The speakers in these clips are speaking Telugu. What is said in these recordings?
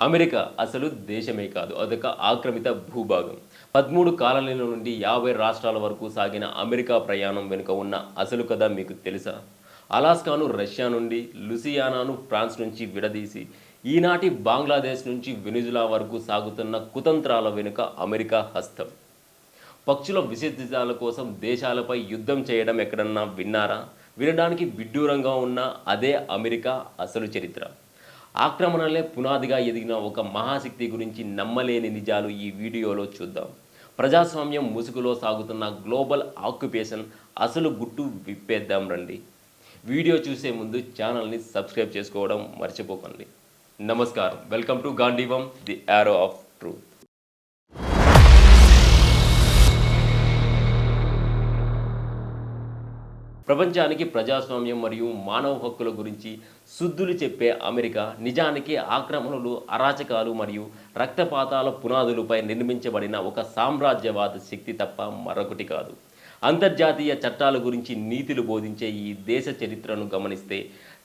అమెరికా అసలు దేశమే కాదు అదొక ఆక్రమిత భూభాగం. పదమూడు కాలనీల నుండి యాభై రాష్ట్రాల వరకు సాగిన అమెరికా ప్రయాణం వెనుక ఉన్న అసలు కథ మీకు తెలుసా? అలాస్కాను రష్యా నుండి లుసియానాను ఫ్రాన్స్ నుంచి విడదీసి ఈనాటి బంగ్లాదేశ్ నుంచి వెనుజులా వరకు సాగుతున్న కుతంత్రాల వెనుక అమెరికా హస్తం. పక్షుల విశిద్ధాల కోసం దేశాలపై యుద్ధం చేయడం ఎక్కడన్నా విన్నారా? వినడానికి విడ్డూరంగా ఉన్న అదే అమెరికా అసలు చరిత్ర. ఆక్రమణలే పునాదిగా ఎదిగిన ఒక మహాశక్తి గురించి నమ్మలేని నిజాలు ఈ వీడియోలో చూద్దాం. ప్రజాస్వామ్యం ముసుగులో సాగుతున్న గ్లోబల్ ఆక్యుపేషన్ అసలు గుట్టు విప్పేద్దాం రండి. వీడియో చూసే ముందు ఛానల్ని సబ్స్క్రైబ్ చేసుకోవడం మర్చిపోకండి. నమస్కారం. Welcome to Gandhivam the arrow of truth ప్రపంచానికి ప్రజాస్వామ్యం మరియు మానవ హక్కుల గురించి శుద్ధులు చెప్పే అమెరికా నిజానికి ఆక్రమణలు అరాచకాలు మరియు రక్తపాతాల పునాదులపై నిర్మించబడిన ఒక సామ్రాజ్యవాద శక్తి తప్ప మరొకటి కాదు. అంతర్జాతీయ చట్టాల గురించి నీతులు బోధించే ఈ దేశ చరిత్రను గమనిస్తే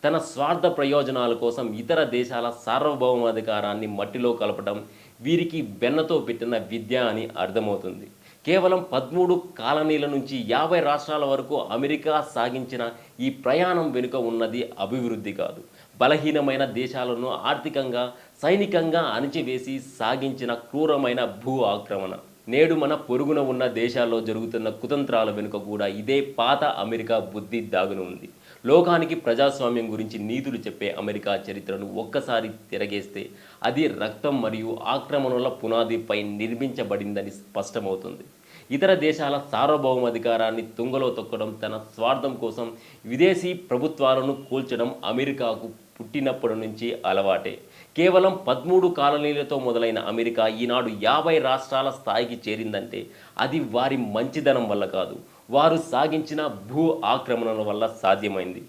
తన స్వార్థ ప్రయోజనాల కోసం ఇతర దేశాల సార్వభౌమాధికారాన్ని మట్టిలో కలపడం వీరికి బెన్నతో పెట్టిన విద్య అని అర్థమవుతుంది. కేవలం పదమూడు కాలనీల నుంచి యాభై రాష్ట్రాల వరకు అమెరికా సాగించిన ఈ ప్రయాణం వెనుక ఉన్నది అభివృద్ధి కాదు. బలహీనమైన దేశాలను ఆర్థికంగా సైనికంగా అణిచివేసి సాగించిన క్రూరమైన భూ ఆక్రమణ. నేడు మన పొరుగున ఉన్న దేశాల్లో జరుగుతున్న కుతంత్రాల వెనుక కూడా ఇదే పాత అమెరికా బుద్ధి దాగును ఉంది లోకానికి ప్రజాస్వామ్యం గురించి నీతులు చెప్పే అమెరికా చరిత్రను ఒక్కసారి తిరగేస్తే అది రక్తం మరియు ఆక్రమణల పునాదిపై నిర్మించబడిందని స్పష్టమవుతుంది. ఇతర దేశాల సార్వభౌమాధికారాన్ని తుంగలో తొక్కడం తన స్వార్థం కోసం విదేశీ ప్రభుత్వాలను కూల్చడం అమెరికాకు పుట్టినప్పటి నుంచి అలవాటే. కేవలం పదమూడు కాలనీలతో మొదలైన అమెరికా ఈనాడు యాభై రాష్ట్రాల స్థాయికి చేరిందంటే అది వారి మంచిదనం వల్ల కాదు. వారు సాగించిన భూ ఆక్రమణల వల్ల సాధ్యమైంది.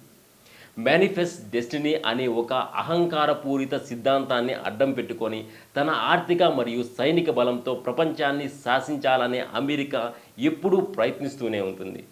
మేనిఫెస్ట్ డెస్టినీ అనే ఒక అహంకారపూరిత సిద్ధాంతాన్ని అడ్డం పెట్టుకొని తన ఆర్థిక మరియు సైనిక బలంతో ప్రపంచాన్ని శాసించాలనే అమెరికా ఎప్పుడూ ప్రయత్నిస్తూనే ఉంటుంది.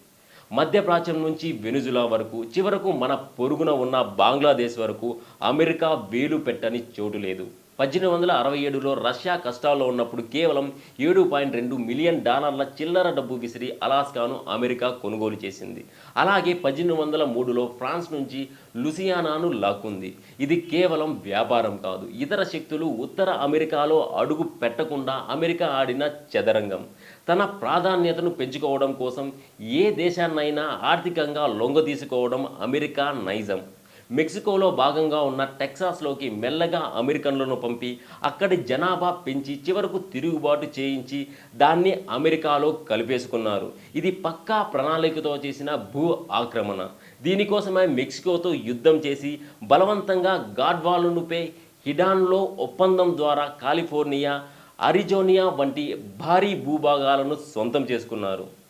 మధ్యప్రాచ్యం నుంచి వెనుజులా వరకు చివరకు మన పొరుగున ఉన్న బంగ్లాదేశ్ వరకు అమెరికా వేలు పెట్టని చోటు లేదు. పద్దెనిమిది వందల అరవై ఏడులో రష్యా కష్టాల్లో ఉన్నప్పుడు కేవలం ఏడు పాయింట్ రెండు మిలియన్ డాలర్ల చిల్లర డబ్బు విసిరి అలాస్కాను అమెరికా కొనుగోలు చేసింది. అలాగే పద్దెనిమిది వందల మూడులో ఫ్రాన్స్ నుంచి లుసియానాను లాక్కుంది. ఇది కేవలం వ్యాపారం కాదు ఇతర శక్తులు ఉత్తర అమెరికాలో అడుగు పెట్టకుండా అమెరికా ఆడిన చదరంగం. తన ప్రాధాన్యతను పెంచుకోవడం కోసం ఏ దేశాన్నైనా ఆర్థికంగా లొంగ తీసుకోవడం అమెరికా నైజం. మెక్సికోలో భాగంగా ఉన్న టెక్సాస్లోకి మెల్లగా అమెరికన్లను పంపి అక్కడి జనాభా పెంచి చివరకు తిరుగుబాటు చేయించి దాన్ని అమెరికాలో కలిపేసుకున్నారు. ఇది పక్కా ప్రణాళికతో చేసిన భూ ఆక్రమణ. దీనికోసమే మెక్సికోతో యుద్ధం చేసి బలవంతంగా గాడ్వాలునుపై హిడాన్లో ఒప్పందం ద్వారా కాలిఫోర్నియా అరిజోనియా వంటి భారీ భూభాగాలను సొంతం చేసుకున్నారు.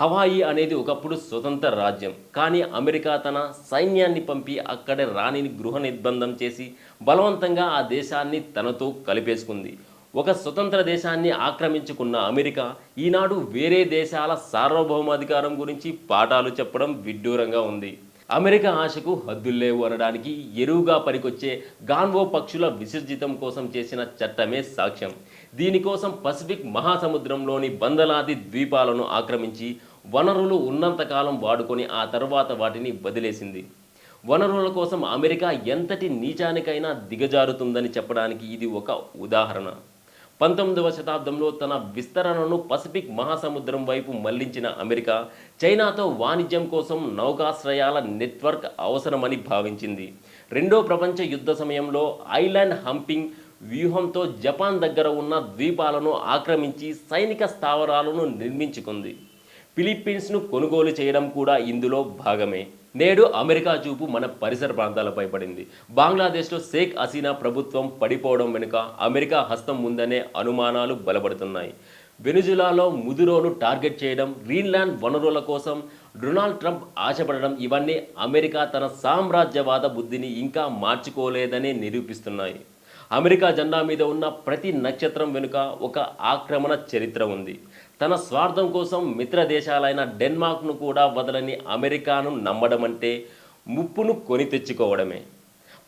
హవాయి అనేది ఒకప్పుడు స్వతంత్ర రాజ్యం. కానీ అమెరికా తన సైన్యాన్ని పంపి అక్కడే రాణిని గృహ నిర్బంధం చేసి బలవంతంగా ఆ దేశాన్ని తనతో కలిపేసుకుంది. ఒక స్వతంత్ర దేశాన్ని ఆక్రమించుకున్న అమెరికా ఈనాడు వేరే దేశాల సార్వభౌమాధికారం గురించి పాఠాలు చెప్పడం విడ్డూరంగా ఉంది. అమెరికా ఆశకు హద్దుల్లేవు అనడానికి ఎరువుగా పనికొచ్చే గాన్వో పక్షుల విసర్జితం కోసం చేసిన చట్టమే సాక్ష్యం. దీనికోసం పసిఫిక్ మహాసముద్రంలోని వందలాది ద్వీపాలను ఆక్రమించి వనరులు ఉన్నంతకాలం వాడుకొని ఆ తర్వాత వాటిని వదిలేసింది. వనరుల కోసం అమెరికా ఎంతటి నీచానికైనా దిగజారుతుందని చెప్పడానికి ఇది ఒక ఉదాహరణ. పంతొమ్మిదవ శతాబ్దంలో తన విస్తరణను పసిఫిక్ మహాసముద్రం వైపు మళ్ళించిన అమెరికా చైనాతో వాణిజ్యం కోసం నౌకాశ్రయాల నెట్వర్క్ అవసరమని భావించింది. రెండో ప్రపంచ యుద్ధ సమయంలో ఐలాండ్ హంపింగ్ వ్యూహంతో జపాన్ దగ్గర ఉన్న ద్వీపాలను ఆక్రమించి సైనిక స్థావరాలను నిర్మించుకుంది. ఫిలిప్పీన్స్ను కొనుగోలు చేయడం కూడా ఇందులో భాగమే. నేడు అమెరికా చూపు మన పరిసర ప్రాంతాలపై పడింది. బంగ్లాదేశ్లో షేక్ హసీనా ప్రభుత్వం పడిపోవడం వెనుక అమెరికా హస్తం ఉందనే అనుమానాలు బలపడుతున్నాయి. వెనుజులాలో ముదురోను టార్గెట్ చేయడం గ్రీన్లాండ్ వనరుల కోసం డొనాల్డ్ ట్రంప్ ఆశపడడం ఇవన్నీ అమెరికా తన సామ్రాజ్యవాద బుద్ధిని ఇంకా మార్చుకోలేదని నిరూపిస్తున్నాయి. అమెరికా జెండా మీద ఉన్న ప్రతి నక్షత్రం వెనుక ఒక ఆక్రమణ చరిత్ర ఉంది. తన స్వార్థం కోసం మిత్ర దేశాలైన డెన్మార్క్ను కూడా వదలని అమెరికాను నమ్మడం అంటే ముప్పును కొని తెచ్చుకోవడమే.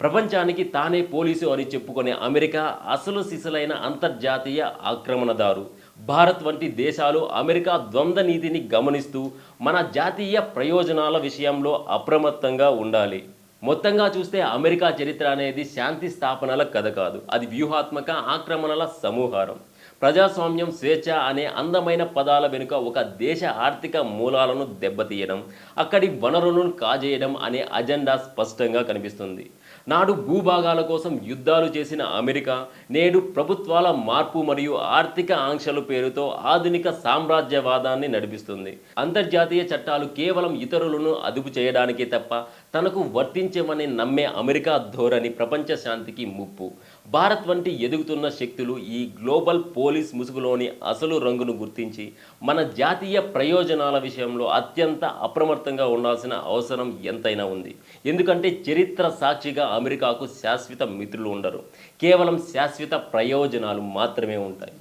ప్రపంచానికి తానే పోలీసు అని చెప్పుకునే అమెరికా అసలు సిసలైన అంతర్జాతీయ ఆక్రమణదారు. భారత్ వంటి దేశాలు అమెరికా ద్వంద్వ నీతిని గమనిస్తూ మన జాతీయ ప్రయోజనాల విషయంలో అప్రమత్తంగా ఉండాలి. మొత్తంగా చూస్తే అమెరికా చరిత్ర అనేది శాంతి స్థాపనల కథ కాదు. అది వ్యూహాత్మక ఆక్రమణల సమూహారం. ప్రజాస్వామ్యం స్వేచ్ఛ అనే అందమైన పదాల వెనుక ఒక దేశ ఆర్థిక మూలాలను దెబ్బతీయడం అక్కడి వనరులను కాజేయడం అనే అజెండా స్పష్టంగా కనిపిస్తుంది. నాడు భూభాగాల కోసం యుద్ధాలు చేసిన అమెరికా నేడు ప్రభుత్వాల మార్పు మరియు ఆర్థిక ఆంక్షల పేరుతో ఆధునిక సామ్రాజ్యవాదాన్ని నడిపిస్తుంది. అంతర్జాతీయ చట్టాలు కేవలం ఇతరులను అదుపు చేయడానికే తప్ప తనకు వర్తించమని నమ్మే అమెరికా ధోరణి ప్రపంచ శాంతికి ముప్పు. భారత్ వంటి ఎదుగుతున్న శక్తులు ఈ గ్లోబల్ పోలీస్ ముసుగులోని అసలు రంగును గుర్తించి మన జాతీయ ప్రయోజనాల విషయంలో అత్యంత అప్రమత్తంగా ఉండాల్సిన అవసరం ఎంతైనా ఉంది. ఎందుకంటే చరిత్ర సాక్షిగా అమెరికాకు శాశ్వత మిత్రులు ఉండరు. కేవలం శాశ్వత ప్రయోజనాలు మాత్రమే ఉంటాయి.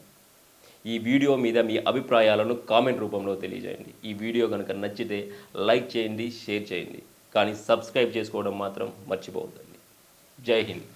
ఈ వీడియో మీద మీ అభిప్రాయాలను కామెంట్ రూపంలో తెలియజేయండి. ఈ వీడియో కనుక నచ్చితే లైక్ చేయండి షేర్ చేయండి. కానీ సబ్స్క్రైబ్ చేసుకోవడం మాత్రం మర్చిపోవద్దండి. జై హింద్.